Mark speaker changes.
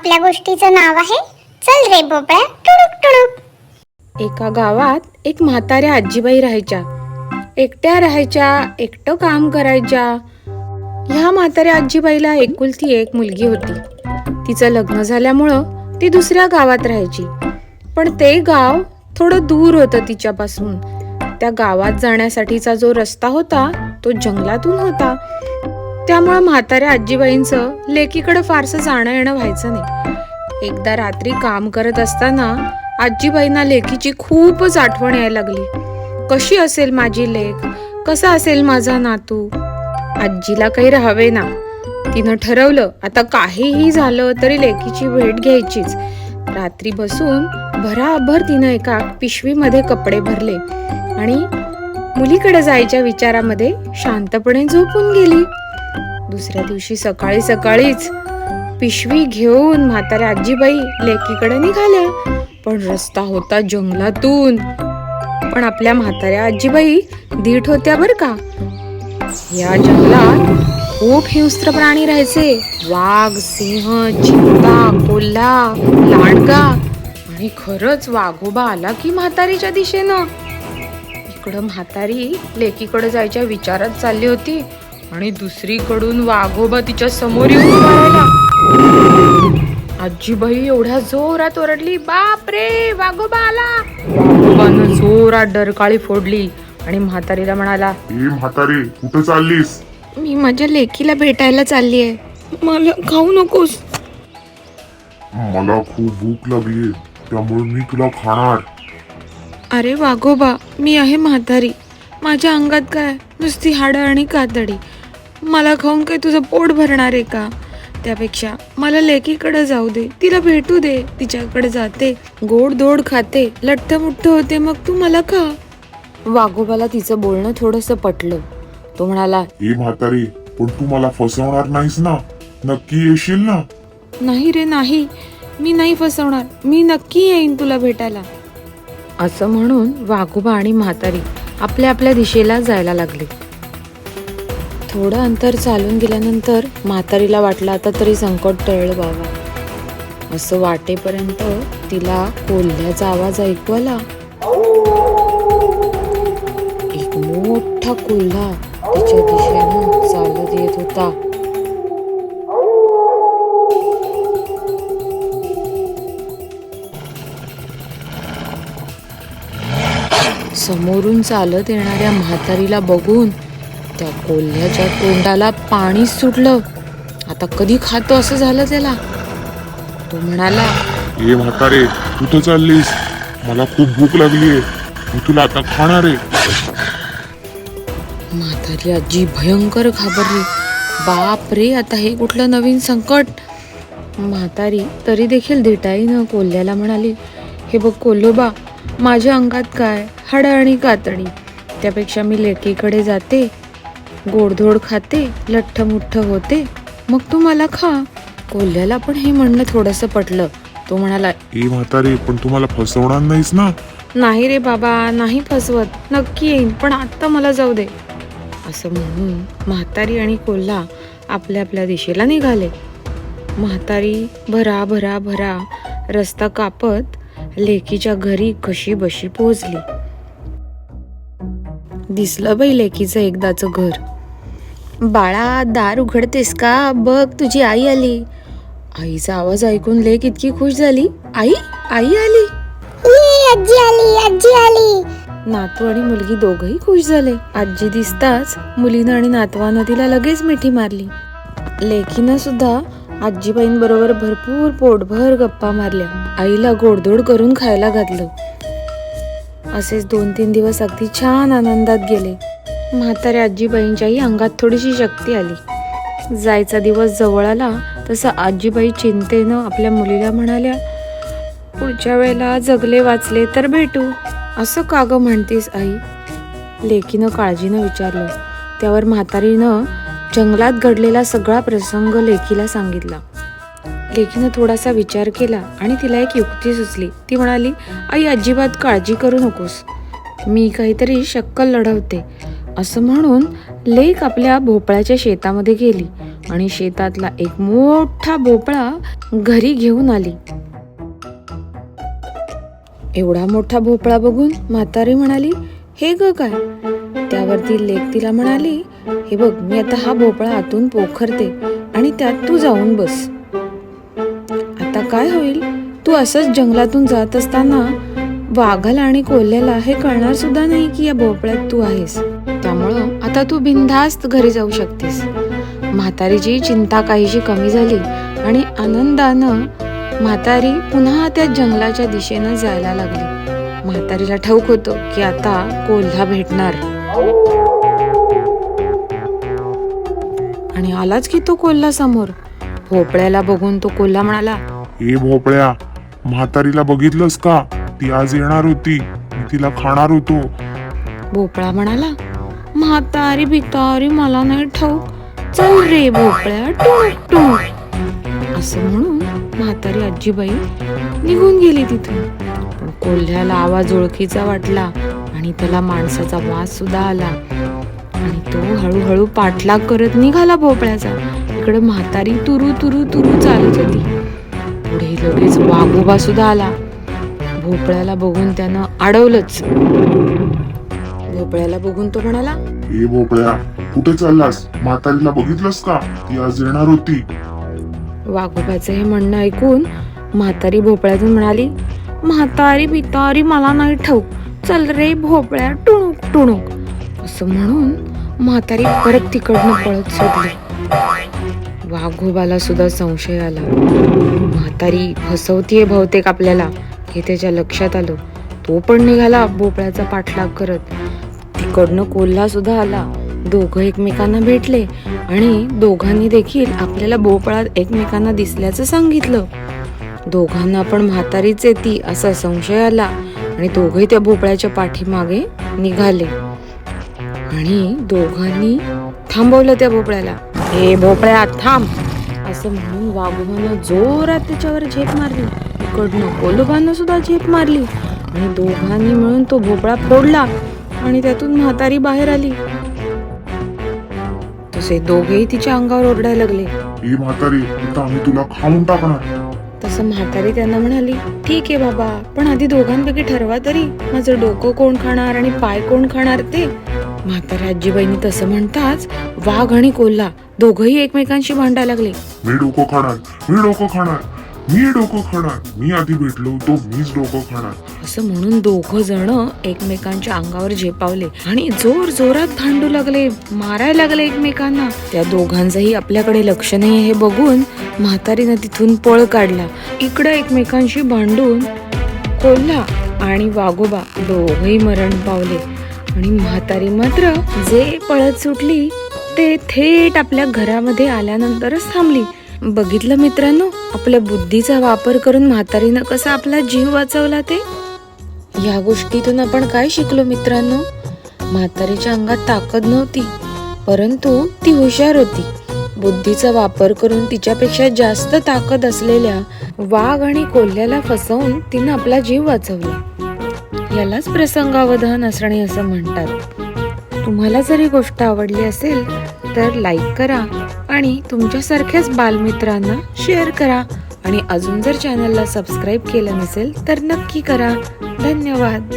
Speaker 1: आपल्या गोष्टीचं नाव आहे चल रे बोबड्या टुडुक टुडुक.
Speaker 2: एका गावात एक म्हाताऱ्या आजीबाई राहायच्या. एकट्या राहायच्या एकटं काम करायच्या. ह्या म्हाताऱ्या आजीबाईला एकुलती एक मुलगी होती. तिचं लग्न झाल्यामुळं ती दुसऱ्या गावात राहायची. पण ते गाव थोडं दूर होतं तिच्यापासून. त्या गावात जाण्यासाठीचा जो रस्ता होता तो जंगलातून होता. त्यामुळं म्हाताऱ्या आजीबाईंचं लेकीकडे फारसं जाणं येणं व्हायचं नाही. एकदा रात्री काम करत असताना आजीबाईंना लेकीची खूपच आठवण यायला लागली. कशी असेल माझी लेख कसा असेल माझा नातू? आजीला काही राहावे ना तिनं ठरवलं आता काहीही झालं तरी लेकीची भेट घ्यायचीच. रात्री बसून भराभर तिनं एका पिशवीमध्ये कपडे भरले आणि मुलीकडे जायच्या विचारामध्ये शांतपणे झोपून गेली. दुसऱ्या दिवशी सकाळी सकाळीच पिशवी घेऊन म्हाताऱ्या आजीबाई लेकीकडे निघाल्या. पण रस्ता होता जंगलातून. पण आपल्या म्हाताऱ्या आजीबाई धीट होत्या बर का. या जंगलात खूप हिंस्त्र प्राणी राहायचे. वाघ सिंह चित्ता कोल्हा लांडगा आणि खरंच वाघोबा आला की म्हातारीच्या दिशेनं. इकडं म्हातारी लेकीकडे जायच्या विचारात चालली होती. आणि दुसरीकडून वाघोबा तिच्या समोर येऊन आजीबाई एवढ्या जोरात ओरडली बाप रे वाघोबा आला. वाघोबानं जोरात डरकाळी फोडली आणि म्हातारीला म्हणाला
Speaker 3: ए म्हातारे कुठं चाललीस?
Speaker 2: मी माझ्या लेकीला भेटायला चालली आहे मला खाऊ नकोस.
Speaker 3: मला खूप भूक लागली त्यामुळे मी तुला खाणार.
Speaker 2: अरे वाघोबा मी आहे म्हातारी. माझ्या अंगात काय? नुसती हाडं आणि कातडी. मला खाऊन काय तुझं पोट भरणार आहे का? त्यापेक्षा मला लेकीकडे जाऊ दे. तिला भेटू दे. तिच्याकडे जाते. गोड दोड खाते. लठ्ठ मुठ्ठ होते मग तू मला खा. वाघोबाला तिचं बोलणं थोडंसं पटलं. तो म्हणाला
Speaker 3: ए म्हातारे पण तू मला फसवणार नाहीस ना? नक्की येशील ना?
Speaker 2: नाही रे नाही. मी नाही फसवणार. मी नक्की येईन तुला भेटायला. असं म्हणून वाघोबा आणि म्हातारी आपल्या आपल्या दिशेला जायला लागले. थोडं अंतर चालून गेल्यानंतर म्हातारीला वाटलं आता तरी संकट टळलं बाबा. असं वाटेपर्यंत तिला कोल्ह्याचा आवाज ऐकू आला. एक मोठा कोल्हा तिच्या दिशेनं चालत येत होता. समोरून चालत येणाऱ्या म्हातारीला बघून त्या कोल्ह्याच्या तोंडाला पाणी सुटलं. आता कधी खातो असं झालं त्याला. तो म्हणाला
Speaker 3: ए म्हातारे कुठं चाललीस. मला खूप भूक लागलीये. मी तुला आता खाणार आहे.
Speaker 2: म्हातारी आजी भयंकर घाबरली. बाप रे आता हे कुठलं नवीन संकट? म्हातारी तरी देखील धिटाईनं कोल्ह्याला म्हणाली हे बघ कोल्होबा माझ्या अंगात काय? हाडं आणि कातडी. त्यापेक्षा मी लेकीकडे जाते. गोडधोड खाते लठ्ठमुठ्ठ होते. मग तू मला खा. कोल्ह्याला पण हे म्हणणं थोडंसं पटलं. तो म्हणाला
Speaker 3: ए म्हातारे पण तू मला फसवणार नाहीस ना?
Speaker 2: नाही रे बाबा नाही फसवत. नक्की येईन पण आत्ता मला जाऊ दे. असं म्हणून म्हातारी आणि कोल्हा आपल्या आपल्या दिशेला निघाले. म्हातारी भरा भरा भरा रस्ता कापत लेकीच्या घरी कशी बशी पोहोचली. दिसलं बाई लेकीचं एकदाचं घर. बाळा दार उघडतेस का? बघ तुझी आई आली. आईचा आवाज ऐकून लेक इतकी खुश झाली. आई आई आली.
Speaker 1: आजी आली आजी आली.
Speaker 2: नातू आणि मुलगी दोघही खुश झाले. आजी दिसताच मुलीनं आणि नातवानं तिला लगेच मिठी मारली. लेकीनं सुद्धा आजीबाईंबरोबर भरपूर पोटभर गप्पा मारल्या. आईला गोडधोड करून खायला घातलं. असेच दोन तीन दिवस अगदी छान आनंदात गेले. म्हाताऱ्या आजीबाईंच्याही अंगात थोडीशी शक्ती आली. जायचा दिवस जवळ आला तसं आजीबाई चिंतेनं आपल्या मुलीला म्हणाल्या पुढच्या वेळेला जगले वाचले तर भेटू. असं का ग म्हणतेस आई? लेकीनं काळजीनं विचारलं. त्यावर म्हातारीनं जंगलात घडलेला सगळा प्रसंग लेकीला सांगितला. लेखीनं थोडासा विचार केला आणि तिला एक युक्ती सुचली. ती म्हणाली आई अजिबात काळजी करू नकोस. मी काहीतरी शक्कल लढवते. असं म्हणून लेक आपल्या भोपळ्याच्या शेतामध्ये गेली आणि शेतातला एक मोठा भोपळा घरी घेऊन आली. एवढा मोठा भोपळा बघून म्हातारी म्हणाली हे ग काय? त्यावरती लेक तिला म्हणाली हे बघ मी आता हा भोपळा आतून पोखरते आणि त्यात तू जाऊन बस. काय होईल? तू असंच जंगलातून जात असताना वाघाला आणि कोल्ह्याला हे कळणार सुद्धा नाही की या भोपळ्यात तू आहेस. त्यामुळं आता तू बिनधास्त घरी जाऊ शकतेस. म्हातारीची चिंता काहीशी कमी झाली आणि आनंदानं म्हातारी पुन्हा त्या जंगलाच्या दिशेनं जायला लागली. म्हातारीला ठाऊक होतं की आता कोल्हा भेटणार. आणि आलाच की तो कोल्हा समोर भोपळ्याला बघून तो कोल्हा म्हणाला
Speaker 3: ए भोपळ्या म्हातारीला बघितलंस का? ती आज येणार होती. मी तिला खाणार होतो.
Speaker 2: भोपळा म्हणाला म्हातारी बितारी मला नाही ठाऊक. चल रे भोपळ्या टुणूक टुणूक असं म्हणून म्हातारी आजीबाई निघून गेली तिथून. पण कोल्ह्याला आवाज ओळखीचा वाटला आणि त्याला माणसाचा वास सुद्धा आला. आणि तो हळूहळू पाठलाग करत निघाला भोपळ्याचा. इकडे म्हातारी तुरु तुरु तुरु चालत होती. पुढे लगेच वाघोबा सुद्धा आला. भोपळ्याला बघून त्यानं अडवलंच. भोपळ्याला बघून तो म्हणाला
Speaker 3: ए भोपळ्या कुठे चाललास? म्हातारीला बघितलंस का? ती आज येणार होती.
Speaker 2: वाघोबाचं हे म्हणणं ऐकून म्हातारी भोपळ्यातून म्हणाली म्हातारी बितारी मला नाही ठाऊक. चल रे भोपळ्या टुणूक टुणूक. असं म्हणून म्हातारी परत तिकडनं पळत सुटली वाघोबाला सुद्धा संशय आला. म्हातारी फसवतीये बहुतेक आपल्याला हे त्याच्या लक्षात आलं. तो पण निघाला भोपळ्याचा पाठलाग करत. तिकडनं कोल्हा सुद्धा आला. दोघं एकमेकांना भेटले आणि दोघांनी देखील आपल्याला भोपळा एकमेकांना दिसल्याचं सांगितलं. दोघांना पण म्हातारीच ती असा संशय आला आणि दोघे त्या भोपळ्याच्या पाठीमागे निघाले. आणि दोघांनी थांबवलं त्या भोपळ्याला. हे भोपळ्या थांब. असं म्हणून वाघोबानं जोरात त्याच्यावर झेप मारली. इकडनं कोलोबानं सुद्धा झेप मारली. आणि दोघांनी मिळून तो भोपळा फोडला आणि त्यातून म्हातारी बाहेर आली. तसे दोघेही तिच्या अंगावर ओरडायला लागले.
Speaker 3: ए म्हातारी आता आम्ही तुला खाऊन टाकणार.
Speaker 2: तसं म्हातारी त्यांना म्हणाली ठीक आहे बाबा पण आधी दोघांपैकी ठरवा तरी. माझं डोकं कोण खाणार आणि पाय कोण खाणार ते? म्हातारी आजीबाईंनी तसं म्हणताच वाघ आणि कोल्हा दोघही एकमेकांशी भांडायला लागले.
Speaker 3: मी डोकं खाणार मी डोकं खाणार मी डोकं खाणार. मी आधी भेटलो होतो मीच डोकं खाणार.
Speaker 2: असं म्हणून दोघ जण एकमेकांच्या अंगावर झेपावले आणि जोर जोरात भांडू लागले मारायला लागले एकमेकांना. त्या दोघांचंही आपल्याकडे लक्ष नाही हे बघून म्हातारीनं तिथून पळ काढला. इकडं एकमेकांशी भांडून कोल्हा आणि वाघोबा दोघही मरण पावले आणि म्हातारी मात्र जे पळत सुटली ते थेट आपल्या घरामध्ये आल्यानंतरच थांबली. बघितलं मित्रांनो आपल्या बुद्धीचा वापर करून म्हातारीनं कसा आपला जीव वाचवला ते? या गोष्टीतून आपण काय शिकलो मित्रांनो? म्हातारीच्या अंगात ताकद नव्हती परंतु ती हुशार होती. बुद्धीचा वापर करून तिच्यापेक्षा जास्त ताकद असलेल्या वाघ आणि कोल्ह्याला फसवून तिनं आपला जीव वाचवला. यालाच प्रसंगावधान असणे असं म्हणतात. तुम्हाला जर ही गोष्ट आवडली असेल तर लाईक करा आणि तुमच्यासारख्याच बालमित्रांना शेअर करा. आणि अजून जर चॅनलला सबस्क्राईब केलं नसेल तर नक्की करा. धन्यवाद.